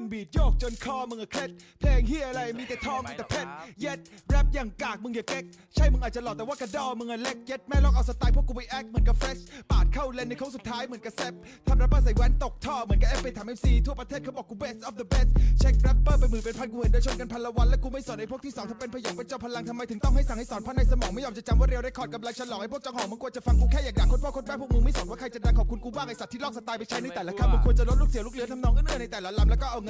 นบีดโยกจนคอมึงอะเคล็ดเพลงเฮียอะไรมีแต่ทองมีแต่เพชรเย็ดแรปอย่างกากมึงอย่าเก๊กใช่มึงอาจจะหล่อแต่ว่ากระดอมึงอะเล็กเย็ดแม่ลองเอาสไตล์พวกกูไปแอคเหมือนกับเฟรชปาดเข้าเลนในโค้งสุดท้ายเหมือนกับแซปทำแรปเปอร์ใส่แว่นตกท่อเหมือนกับเอฟไปทำเอ็มซีทั่วประเทศเขาบอกกู best of the best เช็คแรปเปอร์เป็นหมื่นเป็นพันกูเห็นเดินชนกันพันละวันและกูไม่สอนไอ้พวกที่สองถ้าเป็นพยองเป็นเจ้าพลังทำไมถึงต้องให้สั่งให้สอนเพราะในสมองไม่ยอมจะจำว่าเรียวได้คอร์ดกำลังฉลองไอ้พวกจังหองมึงควรจะฟังกูแค่อยากด่าคนพ่อคนแม่พวกมึงไม่สนว่าใครจะดังขอบคุณกูบ้างไอ้สัตว์ที่ลอกสไตล์ไปใช้ในแต่ละคำมึงควรจะลดลูกเสียลูกเลือทำนองเอื้อในแต่ละลำแล้วก็เอาเงิน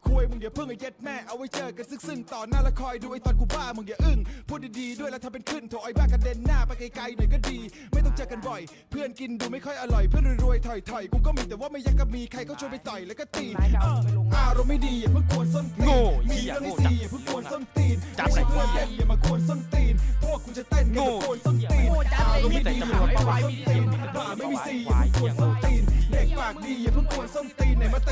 คุยมึงอย่าเพิ่งไอ้เย็ดแม่เอาไว้เจอกันซึ่งๆต่อหน้าและคอยดูไอ้ตอนกูบ้ามึงอย่าอึ้งพูดดีๆด้วยแล้วทำเป็นขึ้นโถไอ้บ้ากระเด็นหน้าไปไกลๆหน่อยก็ดี ไม่ต้องเจอกันบ่อย เพื่อนกินดูไม่ค่อยอร่อยเพื่อนรวยๆถอยๆกูก็มีแต่ว่าไม่อยังกับมีใครก็ชวนไปต่อยแล้วก็ตีเอออารมณ์ไม่ดีอย่าเพิ่งกวนส้นตีนโง่มีเหี้ยเรื่องไม่โง่จัซีดอย่าเพิ่งกวนส้นตีนจัดไม่ใช่เลยเพื่อนเล่นอย่ามากวนส้นตีนพวกกูจะเต้นกันโง่จะกวนส้นตีนโง่จัดเลยอารมณ์ไม่ดีอย่าเพิ่งกวนส้นตีนมีแต่บ้าไม่มีซีคอย่าวายเพิ่งกวนส้นตีนเด็กปากดีอย่าเพิ่งกวนส้นตีนไหนมาเ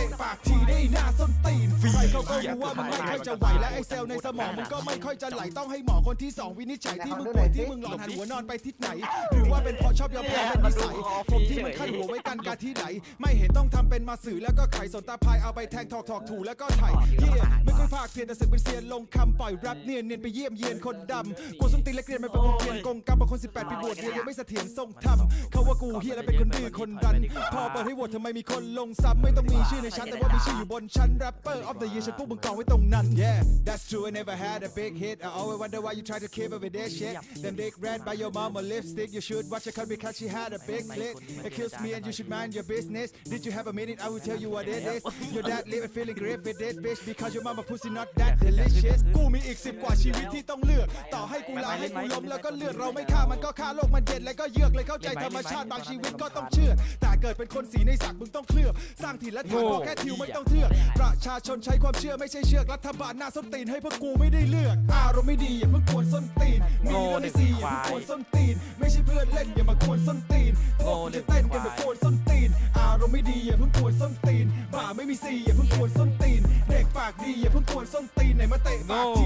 ก็รู้ว่ามึงไม่ค่อยจะไหวและไอเซลในสมองมึงก็ไม่ค่อยจะไหลต้องให้หมอคนที่สองวินิจฉัยที่มึงป่วยที่มึงหลอนหันหัวนอนไปทิศไหน หรือว่าเป็นเพราะชอบยอมแพ้เป็นนิสัยผมที่มันขั้นหัวไว้กันการที่ไหน ไม่เห็นต้องทำเป็นมาสื่อแล้วก็ไขสนตาพายเอาไปแทงถอกถอกถูแล้วก็ไถ่เฮียไม่ค่อยภาคเพียนแต่สึกเป็นเซียนลงคำปล่อยแรปเนียนเนียนไปเยี่ยมเยียนคนดำกูส้นตีนและเกรียนมันเป็นวงเวียนกงกรรมบางคน 18ปีบวชเรียนยังไม่เสถียรทรงธรรมเขาว่ากูเฮียแล้วเป็นคนดื้อคนดัน พอเปิดให้โหวตทำไมมีคนลงซ้ำไม่ต้องมีชื่อในชั้นแต่ว่ามีชื่ออยู่บนชั้น rapper of the year ฉันพวกมึงกองไว้ตรงนั้น yeah that's true I never had a big hit I always wonder why you try to keep up with that shit them big red by your mama lipstick you should watch her cut because she had a big clit excuse me and you should mind your business did you have a minute I will tell you what it is your dad living feeling great with this bitch because your mama pussy not that delicious กูมีอีกสิบกว่าชีวิตที่ต้องเลือก ต่อให้กูลาให้กูล้มแล้วก็เลือดเราไม่ฆ่ามันก็ฆ่าโลกมันเย็นแล้วก็เยือกเลยเข้าใจธรรมชาติบางชีวิตก็ต้องเชื่อ แต่เกิดเป็นคนสีในสักมึงต้องเคลือบ สร้างถิ่นและฐานพอแค่ทิวไม่ต้องเทือกประชาชนใช้ความเชื่อไม่ใช่เชือกรัฐบาลหน้าส้นตีนให้พวกกูไม่ได้เลือก อารมณ์ไม่ดีอย่าเพิ่งกวนส้นตีน มีเรื่องไม่ซีอย่าเพิ่งกวนส้นตีน ไม่ใช่เพื่อนเล่นอย่ามากวนส้นตีนพวกกูจะเต้นกันแบบกวนส้นตีน อารมณ์ไม่ดีอย่าเพิ่งกวนส้นตีนบ่าไม่มีซีอย่าเพิ่งกวนส้นตีน เด็กปากดีอย่าเพิ่งกวนส้นตีนไหนมาเตะปากที